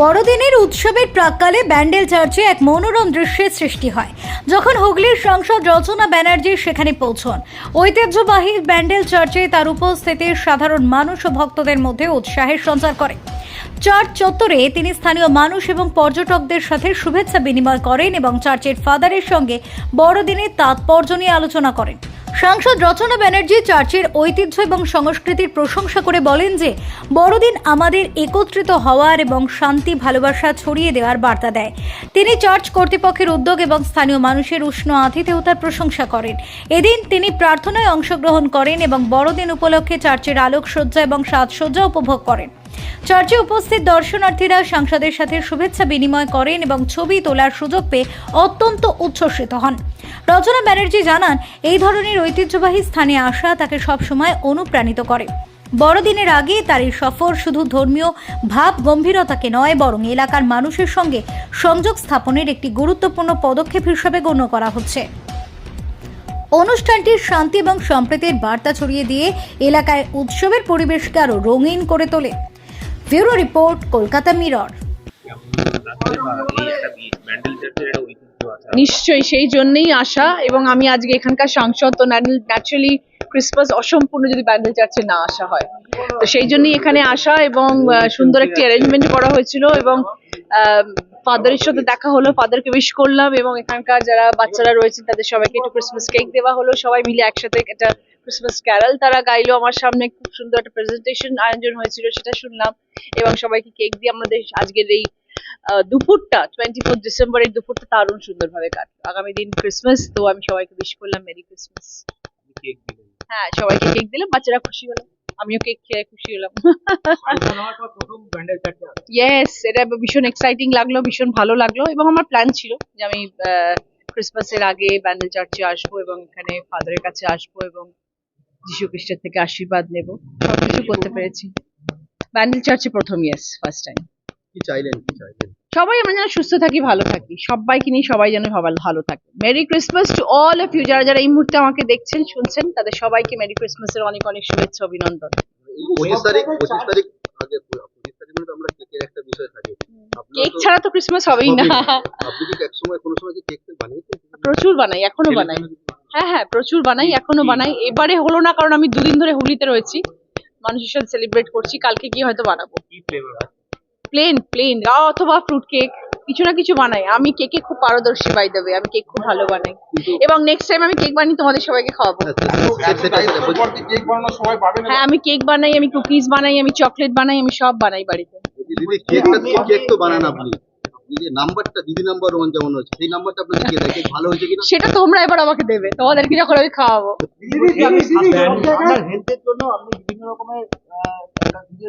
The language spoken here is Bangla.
বড়দিনের উৎসবের প্রাককালে ব্যান্ডেল চার্চে এক মনোরম দৃশ্যের সৃষ্টি হয়, যখন হুগলির সাংসদ রচনা ব্যানার্জি সেখানে পৌঁছন। ঐতিহ্যবাহী ব্যান্ডেল চার্চে তার উপস্থিতি সাধারণ মানুষ ও ভক্তদের মধ্যে উৎসাহের সঞ্চার করে। চার্চ চত্বরে তিনি স্থানীয় মানুষ এবং পর্যটকদের সাথে শুভেচ্ছা বিনিময় করেন এবং চার্চের ফাদারের সঙ্গে বড়দিনের তাৎপর্য নিয়ে আলোচনা করেন। সাংসদ রচনা ব্যানার্জি চার্চের ঐতিহ্য এবং সংস্কৃতির প্রশংসা করে বলেন যে, বড়দিন আমাদের একত্রিত হওয়ার এবং শান্তি, ভালোবাসা ছড়িয়ে দেওয়ার বার্তা দেয়। তিনি চার্চ কর্তৃপক্ষের উদ্যোগ এবং স্থানীয় মানুষের উষ্ণ আতিথেয়তার প্রশংসা করেন। এদিন তিনি প্রার্থনায় অংশগ্রহণ করেন এবং বড়দিন উপলক্ষে চার্চের আলোকসজ্জা এবং সাজসজ্জা উপভোগ করেন। চার্চে উপস্থিত দর্শনার্থীরা সাংসদের সাথে শুভেচ্ছা বিনিময় করেন এবং ছবি তোলার সুযোগ পেয়ে অত্যন্ত উচ্ছ্বসিত হন। রচনা ব্যানার্জি জানান, এই ধরনের ঐতিহ্যবাহী স্থানে আসা তাকে সবসময় অনুপ্রাণিত করে। বড়দিনের আগে তার এই সফর শুধু ধর্মীয় ভাব গম্ভীরতাকে নয়, বরং এলাকার মানুষের সঙ্গে সংযোগ স্থাপনের একটি গুরুত্বপূর্ণ পদক্ষেপ হিসেবে গণ্য করা হচ্ছে। অনুষ্ঠানটির শান্তি এবং সম্প্রীতির বার্তা ছড়িয়ে দিয়ে এলাকায় উৎসবের পরিবেশকে আরও রঙিন করে তোলে। ব্যুরো রিপোর্ট কলকাতা মিরর নিশ্চয়ই সেই জন্যই আসা এবং আমি আজকে এখানকার সাংসদ তো ন্যাচারালি ক্রিসমাস অসম্পূর্ণ যদি ব্যান্ডেল চার্চে না আসা হয়। তো সেই জন্যই এখানে আসা এবং সুন্দর একটি অ্যারেঞ্জমেন্ট করা হয়েছিল এবং ফাদারের সাথে দেখা হলো ফাদারকে উইশ করলাম এবং এখানকার যারা বাচ্চারা রয়েছে তাদের সবাইকে একটু ক্রিসমাস কেক দেওয়া হলো। সবাই মিলে একসাথে একটা ক্রিসমাস ক্যারল তারা গাইলো। আমার সামনে খুব সুন্দর একটা প্রেজেন্টেশন আয়োজন হয়েছিল, সেটা শুনলাম। এবং সবাইকে কেক দিয়ে আমাদের আজকের এই দুপুরটা টোয়েন্টি ফোর ডিসেম্বরের দুপুরটা দারুণ সুন্দরভাবে কাটলো। আগামী দিন ক্রিসমাস তো আমি সবাইকে উইশ করলাম মেরি ক্রিসমাস হ্যাঁ সবাইকে কেক দিলাম বাচ্চারা খুশি হলো। আমিও কেক খেয়ে খুশি হলাম। ইয়েস এটা ভীষণ এক্সাইটিং লাগল ভীষণ ভালো লাগল এবং আমার প্ল্যান ছিল যে আমি ক্রিসমাসের আগে ব্যান্ডেল চার্চে আসব এবং এখানে ফাদারের কাছে আসব এবং যিশু খ্রিস্টের থেকে আশীর্বাদ নেব। সবকিছু করতে পেরেছি। ব্যান্ডেল চার্চে প্রথম ইয়েস ফার্স্ট টাইম কি চাইলেন কি চাইলেন? সবাই আমরা যেন সুস্থ থাকি ভালো থাকি। সবাইকে নিয়ে সবাই যেন ভালো ভালো থাকে। Merry Christmas to all of you যারা যারা এই মুহূর্তে আমাকে দেখছেন শুনছেন তাদের সবাইকে মেরি ক্রিসমাসের অনেক অনেক শুভেচ্ছা অভিনন্দন। পঁচিশ তারিখ পঁচিশ তারিখ আগে পঁচিশ তারিখ মানে আমরা কেকের একটা বিষয় থাকে। কেক ছাড়া তো ক্রিসমাস হবেই না। আপনি কি এক কোনো সময় কি কেক বানিয়েছেন? প্রচুর বানাই এখনও বানাই। হ্যাঁ হ্যাঁ প্রচুর বানাই এখনও বানাই। এবারে হলো না কারণ আমি দুদিন ধরে হুগলিতে রয়েছি। মানুষের সাথে সেলিব্রেট করছি কালকে গিয়ে হয়তো বানাবো। প্লেন প্লেন অথবা ফ্রুট কেক কিছু না কিছু বানাই। আমি কেকে খুব পারদর্শী বাই দেবে আমি কেক খুব ভালো বানাই। এবং নেক্সট টাইম আমি কেক বানিয়ে তোমাদের সবাইকে খাওয়াবো। হ্যাঁ, সবাই পাবে না? হ্যাঁ আমি কেক বানাই আমি কুকিজ বানাই আমি চকলেট বানাই আমি সব বানাই বাড়িতে। কেক তো বানান আপনি। যে নাম্বারটা দিদি নাম্বার ওয়ান যেমন হচ্ছে সেই নাম্বারটা আপনাদের কে দেয় কেক ভালো হয়েছে কিনা? সেটা তোমরা এবার আমাকে দেবে তোমাদেরকে যখন আমি খাওয়াবো। আপনার হেলথের জন্য আপনি বিভিন্ন রকমের video